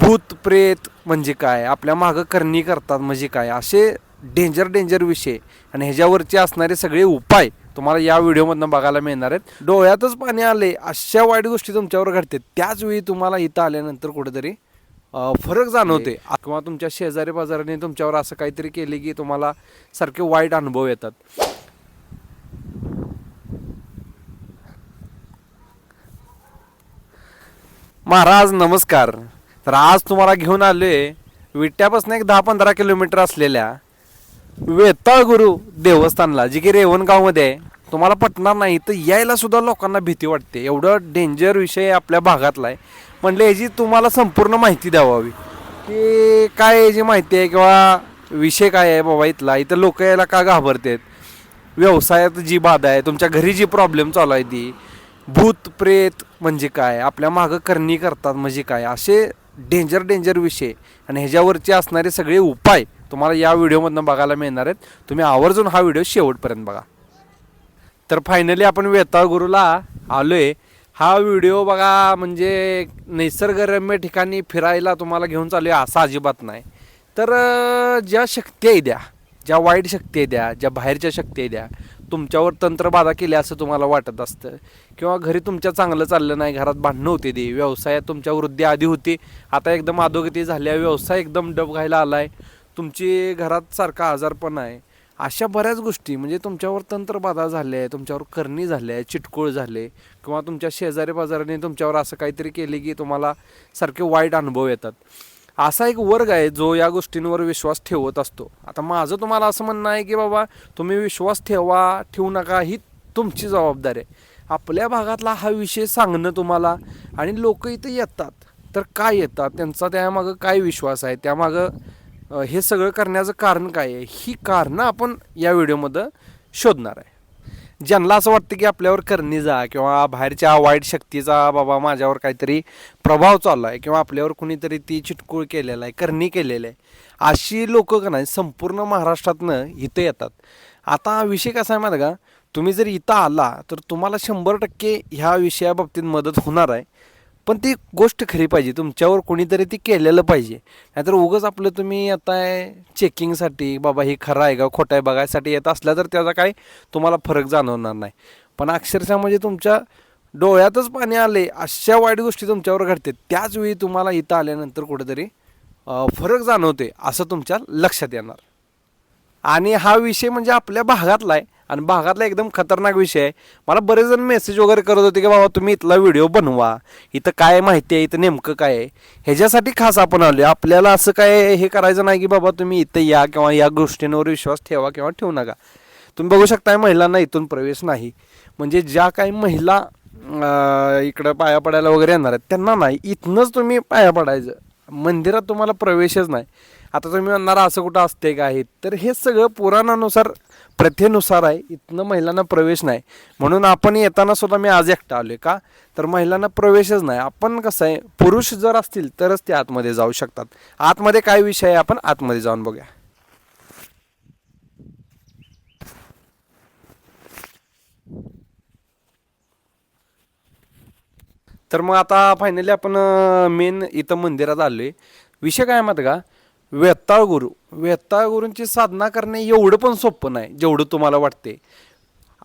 भूत प्रेत म्हणजे काय? आपल्या मागं करणी करतात म्हणजे काय? असे डेंजर डेंजर विषय. आणि ह्याच्यावरचे असणारे सगळे उपाय तुम्हाला या व्हिडिओमधनं बघायला मिळणार आहेत. डोळ्यातच पाणी आले अशा वाईट गोष्टी तुमच्यावर घडते त्याच वेळी तुम्हाला इथं आल्यानंतर कुठेतरी फरक जाणवते. किंवा तुमच्या शेजारी पाजाराने तुमच्यावर असं काहीतरी केले की तुम्हाला सारखे वाईट अनुभव येतात. महाराज नमस्कार. तर आज तुम्हाला घेऊन आलोय विट्यापासून एक दहा पंधरा किलोमीटर असलेल्या वेताळ गुरु देवस्थानला जी की रेवणगावमध्ये आहे. तुम्हाला पटणार नाही तर यायला सुद्धा लोकांना भीती वाटते. एवढं डेंजर विषय आपल्या भागातला आहे. म्हणले याची तुम्हाला संपूर्ण माहिती द्यावावी. की काय याची माहिती आहे किंवा विषय काय आहे बाबा इथला? इथं लोक यायला का घाबरतात? व्यवसायात जी बाधा आहे तुमच्या घरी जी प्रॉब्लेम चालू आहे ती भूत प्रेत म्हणजे काय? आपल्या मागं करणी करतात म्हणजे काय? असे डेंजर डेंजर विषय आणि ह्याच्यावरचे असणारे सगळे उपाय तुम्हाला या व्हिडिओमधनं बघायला मिळणार आहेत. तुम्ही आवर्जून हा व्हिडिओ शेवटपर्यंत बघा. तर फायनली आपण वेताळगुरूला आलो आहे हा व्हिडिओ बघा म्हणजे निसर्गरम्य ठिकाणी फिरायला तुम्हाला घेऊन चालू आहे असा अजिबात नाही. तर ज्या शक्ती आहे द्या ज्या वाईट शक्ती आहे द्या ज्या बाहेरच्या शक्ती आहे द्या तुमच्यावर तंत्रबाधा केली असं तुम्हाला वाटत असतं? किंवा घरी तुमच्या चांगलं चाललं नाही घरात भांडणं होते ते व्यवसायात तुमच्या वृद्धी आधी होती आता एकदम अधोगती झाल्या व्यवसाय एकदम डब आला आहे तुमची घरात सारखा आजारपण आहे. अशा बऱ्याच गोष्टी म्हणजे तुमच्यावर तंत्रबाधा झाले आहे तुमच्यावर करणी झाल्या आहे चिटकोळ झाले किंवा तुमच्या शेजारी पाजाराने तुमच्यावर असं काहीतरी केले की तुम्हाला सारखे वाईट अनुभव येतात. असा एक वर्ग आहे जो या गोष्टींवर विश्वास ठेवत असतो. आता माझं तुम्हाला असं म्हणणं आहे की बाबा तुम्ही विश्वास ठेवा ठेवू नका ही तुमची जबाबदारी आहे. आपल्या भागातला हा विषय सांगणं तुम्हाला आणि लोक इथं येतात तर काय येतात? त्यांचा त्यामागं काय विश्वास आहे? त्यामागं हे सगळं करण्याचं कारण काय आहे? ही कारणं आपण या व्हिडिओमध्ये शोधणार आहे. ज्यांना असं वाटतं की आपल्यावर करणीचा किंवा बाहेरच्या वाईट शक्तीचा बाबा माझ्यावर काहीतरी प्रभाव चालला आहे किंवा आपल्यावर कुणीतरी ती चिटकूळ केलेला आहे करणी केलेलं आहे अशी लोक का नाही संपूर्ण महाराष्ट्रातनं इथं येतात. आता विषय कसा आहे माहिती का? तुम्ही जर इथं आला तर तुम्हाला शंभर टक्के ह्या विषयाबाबतीत मदत होणार आहे. पण ती गोष्ट खरी पाहिजे. तुमच्यावर कोणीतरी ती केलेलं पाहिजे. नाहीतर उगंच आपलं तुम्ही आता चेकिंगसाठी बाबा हे खरं आहे का खोटं आहे बघायसाठी येत असल्या तर त्याचा काय तुम्हाला फरक जाणवणार नाही. पण अक्षरशः म्हणजे तुमच्या डोळ्यातच पाणी आले अशा वाईट गोष्टी तुमच्यावर घडते. त्याचवेळी तुम्हाला इथं आल्यानंतर कुठेतरी फरक जाणवते असं तुमच्या लक्षात येणार. आणि हा विषय म्हणजे आपल्या भागातला आहे. आणि भागातला एकदम खतरनाक विषय आहे. मला बरेच जण मेसेज वगैरे करत होते की बाबा तुम्ही इथला व्हिडिओ बनवा. इथं काय माहिती आहे? इथं नेमकं काय आहे? ह्याच्यासाठी खास आपण आलो आपल्याला असं काय हे करायचं नाही की बाबा तुम्ही इथं या किंवा या गोष्टींवर विश्वास ठेवा किंवा ठेवू नका. तुम्ही बघू शकता महिलांना इथून प्रवेश नाही. म्हणजे ज्या काही महिला इकडं पाया पडायला वगैरे येणार आहेत त्यांना नाही. इथनंच तुम्ही पाया पडायचं. मंदिरात तुम्हाला प्रवेशच नाही. आता तुम्ही म्हणणार असं कुठं असते का आहे तर हे सगळं पुराणानुसार प्रथेनुसार आहे. इथनं महिलांना प्रवेश नाही. म्हणून आपण येताना सुद्धा मी आज एकटा आलोय का? तर महिलांना प्रवेशच नाही. आपण कसं आहे पुरुष जर असतील तरच ते आतमध्ये जाऊ शकतात. आतमध्ये काय विषय आहे? आपण आतमध्ये जाऊन बघूया. तर मग आता फायनली आपण मेन इथं मंदिरात आलो आहे विषय काय माहिती का? वेताळ गुरु वेताळ गुरूंची साधना करणे एवढं पण सोपं नाही जेवढं तुम्हाला वाटते.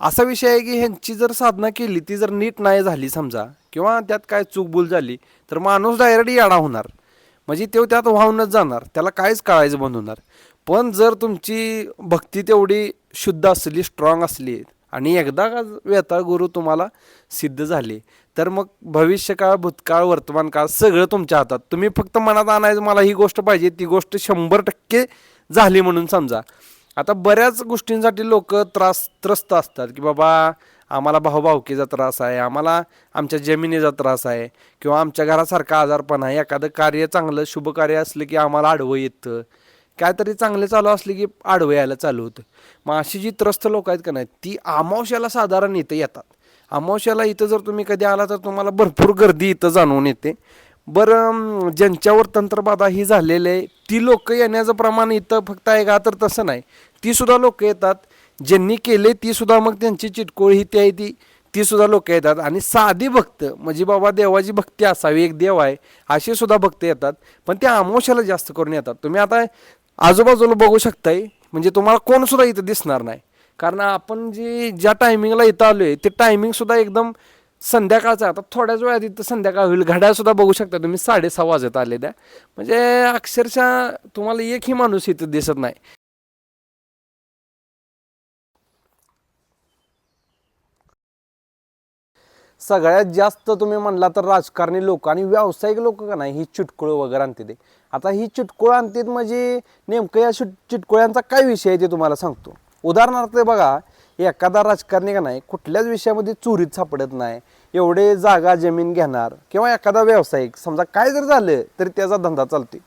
असा विषय आहे की ह्यांची जर साधना केली ती जर नीट नाही झाली समजा किंवा त्यात काय चूकभूल झाली तर माणूस डायरेक्ट याडा होणार. म्हणजे तो त्यात वाहूनच जाणार त्याला काहीच कळायचं बंद होणार. पण जर तुमची भक्ती तेवढी शुद्ध असली स्ट्रॉंग असली आणि एकदा का वेताळ गुरु तुम्हाला सिद्ध झाले तर मग भविष्यकाळ भूतकाळ वर्तमान काळ सगळं तुमच्या हातात. तुम्ही फक्त मनात आणायचं मला ही गोष्ट पाहिजे ती गोष्ट शंभर टक्के झाली म्हणून समजा. आता बऱ्याच गोष्टींसाठी लोक त्रास त्रस्त असतात की बाबा आम्हाला भाऊभावकीचा त्रास आहे आम्हाला आमच्या जमिनीचा त्रास आहे किंवा आमच्या घरासारखा आजारपण आहे एखादं कार्य चांगलं शुभ कार्य असलं की आम्हाला आडवं येतं. काहीतरी चांगले चालू असले की आडवं यायला चालू होतं. मग अशी जी त्रस्त लोक आहेत का नाही ती अमावश्याला साधारण इथं येतात. अमावश्याला इथं जर तुम्ही कधी आला तर तुम्हाला भरपूर गर्दी इथं जाणवून येते. बरं ज्यांच्यावर तंत्रबाधा ही झालेली आहे ती लोक येण्याचं प्रमाण इथं फक्त आहे का? तर तसं नाही. ती सुद्धा लोक येतात. ज्यांनी केले ती सुद्धा मग त्यांची चिटकोळ ही ती आहे ती. ती सुद्धा लोक येतात. आणि साधी भक्त म्हणजे बाबा देवाची भक्ती असावी एक देव आहे असे सुद्धा भक्त येतात. पण ते अमावश्याला जास्त करून येतात. तुम्ही आता आजूबाजूला बघू शकताय म्हणजे तुम्हाला कोण सुद्धा इथं दिसणार नाही. कारण आपण जे ज्या टायमिंगला इथं आलोय ते टायमिंग सुद्धा एकदम संध्याकाळचं आता थोड्याच वेळात इथं संध्याकाळ होईल. घड्याळ सुद्धा बघू शकता तुम्ही साडेसहा वाजत आलेल्या म्हणजे अक्षरशः तुम्हाला एकही माणूस इथं दिसत नाही. सगळ्यात जास्त तुम्ही म्हणला तर राजकारणी लोक आणि व्यावसायिक लोक का नाही ही चिटकुळ वगैरे आणते ते. आता ही चिटकुळं आणतात म्हणजे नेमकं या चिटकुळ्यांचा काय विषय आहे ते तुम्हाला सांगतो. उदाहरणार्थ बघा एखादा राजकारणी का नाही कुठल्याच विषयामध्ये चोरीत सापडत नाही एवढे जागा जमीन घेणार किंवा एखादा व्यावसायिक समजा काय जर झालं तरी त्याचा धंदा चालतोय.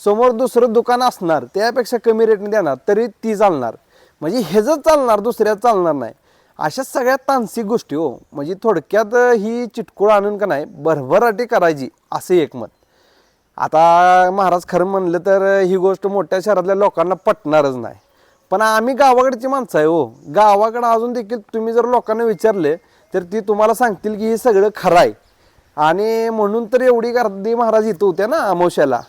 समोर दुसरं दुकान असणार त्यापेक्षा कमी रेटने देणार तरी ती चालणार. म्हणजे ह्याचं चालणार दुसऱ्या चालणार नाही. अशा सगळ्या तांत्रिक गोष्टी हो. म्हणजे थोडक्यात ही चिटकुळ आणून का नाही भरभराटी करायची असं एकमत आता महाराज खरं म्हणलं तर ही गोष्ट मोठ्या शहरातल्या लोकांना पटणारच नाही. पण आम्ही गावाकडची माणसं आहे हो. गावाकडं अजून देखील तुम्ही जर लोकांना विचारले तर ती तुम्हाला सांगतील की हे सगळं खरं आहे. आणि म्हणून तर एवढी गर्दी महाराज इथं होत्या ना अमोशाला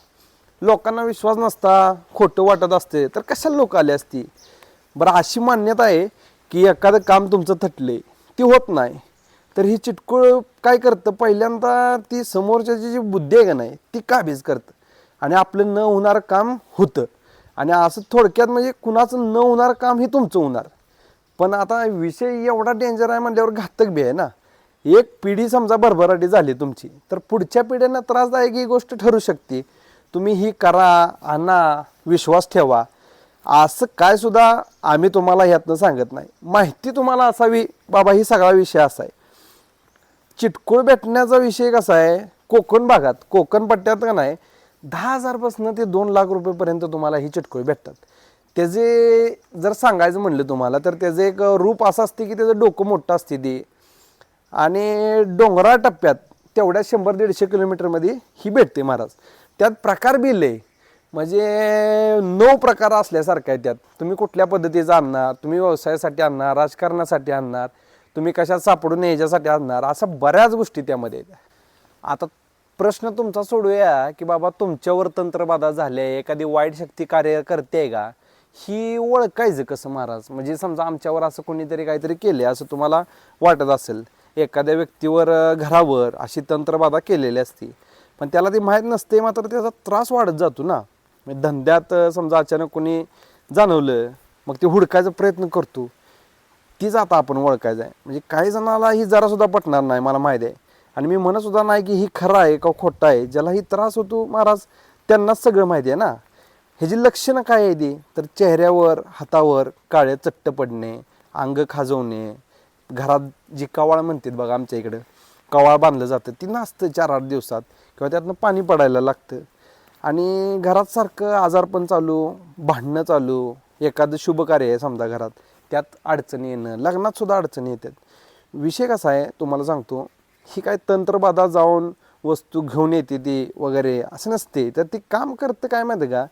लोकांना विश्वास नसता खोटं वाटत असते तर कशाला लोक आले असती? बरं अशी मान्यता आहे की एखादं काम तुमचं थटले ती होत नाही. तर ही चिटकुळ काय करतं? पहिल्यांदा ती समोरच्याची जी बुद्धी आहे का नाही ती काबीज करतं. आणि आपलं न होणारं काम होतं. आणि असं थोडक्यात म्हणजे कुणाचं न होणार काम हे तुमचं होणार. पण आता विषय एवढा डेंजर आहे म्हणल्यावर घातक बी आहे ना. एक पिढी समजा भरभराटी झाली तुमची तर पुढच्या पिढ्यांना त्रासदायक ही गोष्ट ठरू शकते. तुम्ही ही करा आणा विश्वास ठेवा. असं काय सुद्धा आम्ही तुम्हाला ह्यातनं सांगत नाही. माहिती तुम्हाला असावी बाबा ही सगळा विषय असा आहे. चिटकूळ भेटण्याचा विषय कसा आहे? कोकण भागात कोकण पट्ट्यात का नाही? दहा हजारपासून ते दोन लाख रुपयेपर्यंत तुम्हाला ही चिटकुळ भेटतात. त्याचे जर सांगायचं म्हणलं तुम्हाला तर त्याचं एक रूप असं असते की त्याचं डोकं मोठं असते ते. आणि डोंगराळ टप्प्यात तेवढ्या शंभर दीडशे किलोमीटरमध्ये ही भेटते महाराज. त्यात प्रकार बिल आहे म्हणजे नऊ प्रकार असल्यासारखं आहे त्यात. तुम्ही कुठल्या पद्धतीचं आणणार तुम्ही व्यवसायासाठी आणणार राजकारणासाठी आणणार तुम्ही कशात सापडून याच्यासाठी आणणार अशा बऱ्याच गोष्टी त्यामध्ये आहेत. आता प्रश्न तुमचा सोडूया की बाबा तुमच्यावर तंत्रबाधा झाले एखादी वाईट शक्ती कार्य करते का? ही ओळखायचं कसं महाराज? म्हणजे समजा आमच्यावर असं कोणीतरी काहीतरी केले असं तुम्हाला वाटत असेल. एखाद्या व्यक्तीवर घरावर अशी तंत्रबाधा केलेली असती. पण त्याला ती माहीत नसते मात्र त्याचा त्रास वाढत जातो ना. म्हणजे धंद्यात समजा अचानक कोणी जाणवलं मग ते हुडकायचा प्रयत्न करतो. तीच आता आपण ओळखायचं आहे. म्हणजे काही जणाला ही जरासुद्धा पटणार नाही मला माहीत आहे. आणि मी म्हणत सुद्धा नाही की ही खरं आहे का खोटं आहे. ज्याला ही त्रास होतो महाराज त्यांनाच सगळं माहिती आहे ना. ह्याची लक्षणं काय आहे ती? तर चेहऱ्यावर हातावर काळे चट्ट पडणे अंग खाजवणे. घरात जी कवाळ म्हणतात बघा आमच्या इकडं कवाळ बांधलं जातं ती नाचतं चार आठ दिवसात किंवा त्यातनं पाणी पडायला लागतं. आणि घरात सारखं आजारपण चालू भांडणं चालू एखादं शुभ कार्य आहे समजा घरात त्यात अडचणी येणं लग्नात सुद्धा अडचणी येतात. विषय कसा आहे तुम्हाला सांगतो. ही काय तंत्रबाधा जाऊन वस्तू घेऊन येते ती वगैरे असं नसते. तर ती काम करतं काय माहिती का?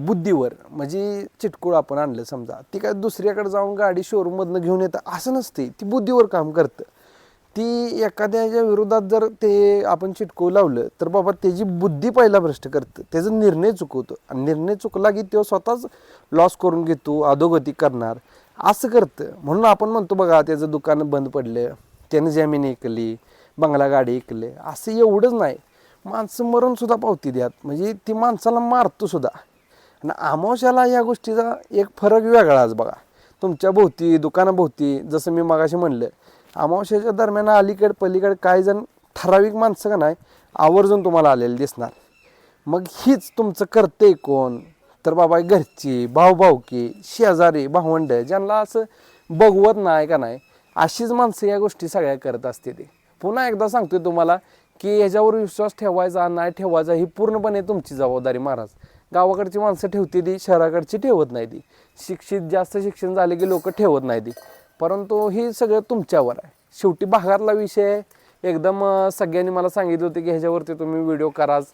बुद्धीवर. म्हणजे चिटकूळ आपण आणलं समजा. ती काय दुसऱ्याकडे जाऊन गाडी शोरूममधनं घेऊन येतं असं नसते. ती बुद्धीवर काम करतं. ती एखाद्याच्या विरोधात जर ते आपण चिटकू लावलं तर बाबा त्याची बुद्धी पहिला भ्रष्ट करतं. त्याचा निर्णय चुकवतो. आणि निर्णय चुकला की तो स्वतःच लॉस करून घेतो अधोगती करणार. असं करतं. म्हणून आपण म्हणतो बघा त्याचं दुकान बंद पडलं. त्यानं जमीन ऐकली बंगला गाडी ऐकले असं एवढंच नाही. माणसं मरणसुद्धा पावती द्यात. म्हणजे ती माणसाला मारतो सुद्धा. आणि अमावश्याला या गोष्टीचा एक फरक वेगळाच बघा. तुमच्या भोवती दुकानाभोवती जसं मी मगाशी म्हणलं अमावश्याच्या दरम्यान अलीकडे पलीकडे काही जण ठराविक माणसं का नाही आवर्जून तुम्हाला आलेले दिसणार. मग हीच तुमचं करते कोण? तर बाबा घरची भाऊभाऊकी शेजारी भावंड ज्यांना असं बघवत नाही का नाही अशीच माणसं या गोष्टी सगळ्या करत असते ते. पुन्हा एकदा सांगतोय तुम्हाला की ह्याच्यावर विश्वास ठेवायचा नाही ठेवायचा ही पूर्णपणे तुमची जबाबदारी महाराज. गावाकडची माणसं ठेवते ती शहराकडची ठेवत नाही ती. शिक्षित जास्त शिक्षण झाले की लोक ठेवत नाही ती. परंतु हे सगळं तुमच्यावर आहे. शेवटी भागातला विषय एकदम सगळ्यांनी मला सांगितलं होतं की ह्याच्यावरती तुम्ही व्हिडिओ कराच.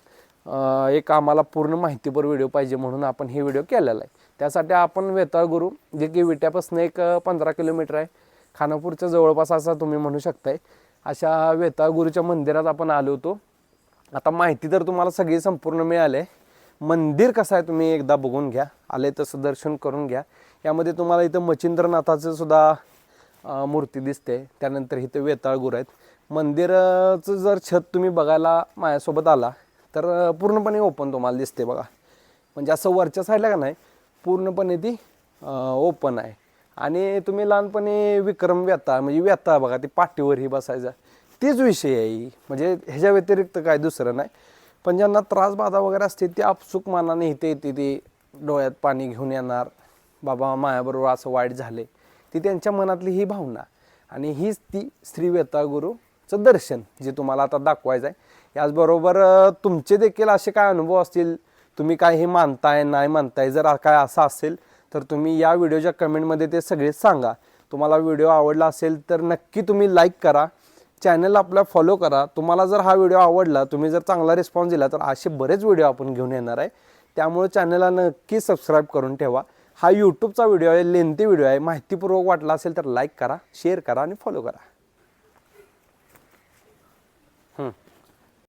एक आम्हाला पूर्ण माहितीपर व्हिडिओ पाहिजे म्हणून आपण हे व्हिडिओ केलेला आहे. त्यासाठी आपण वेताळ गुरु जे की विट्यापासून एक पंधरा किलोमीटर आहे. खानापूरच्या जवळपास असा तुम्ही म्हणू शकताय. अशा वेताळगुरूच्या मंदिरात आपण आलो होतो. आता माहिती तर तुम्हाला सगळी संपूर्ण मिळाले. मंदिर कसं आहे तुम्ही एकदा बघून घ्या. आले तसं दर्शन करून घ्या. यामध्ये तुम्हाला इथं मच्छिंद्रनाथाचं सुद्धा मूर्ती दिसते. त्यानंतर इथं वेताळगुरू आहेत. मंदिराचं जर छत तुम्ही बघायला माझ्यासोबत आला तर पूर्णपणे ओपन तुम्हाला दिसते बघा. म्हणजे असं वरच्या साईडला का नाही पूर्णपणे ती ओपन आहे. आणि तुम्ही लहानपणी विक्रम व्यथा म्हणजे व्यथा बघा ती पाठीवरही बसायचा. तीच विषय आहे म्हणजे ह्याच्या व्यतिरिक्त काय दुसरं नाही. पण ज्यांना त्रास बाधा वगैरे असते ती आपसुक मानाने इथे येते ते डोळ्यात पाणी घेऊन येणार. बाबा मायाबरोबर असं वाईट झाले ती त्यांच्या मनातली ही भावना. आणि हीच ती श्री गुरुचं दर्शन जे तुम्हाला आता दाखवायचं आहे याचबरोबर तुमचे देखील असे काय अनुभव असतील? तुम्ही काय हे मानताय नाही मानताय? जर काय असं असेल तर तुम्ही या व्हिडिओच्या कमेंटमध्ये ते सगळे सांगा. तुम्हाला व्हिडिओ आवडला असेल तर नक्की तुम्ही लाईक करा. चॅनल आपला फॉलो करा. तुम्हाला जर हा व्हिडिओ आवडला तुम्ही जर चांगला रिस्पॉन्स दिला तर असे बरेच व्हिडिओ आपण घेऊन येणार आहे. त्यामुळे चॅनलला नक्की सबस्क्राईब करून ठेवा. हा यूट्यूबचा व्हिडिओ आहे लेंथी व्हिडिओ आहे. माहितीपूर्वक वाटला असेल तर लाईक करा शेअर करा आणि फॉलो करा. हं.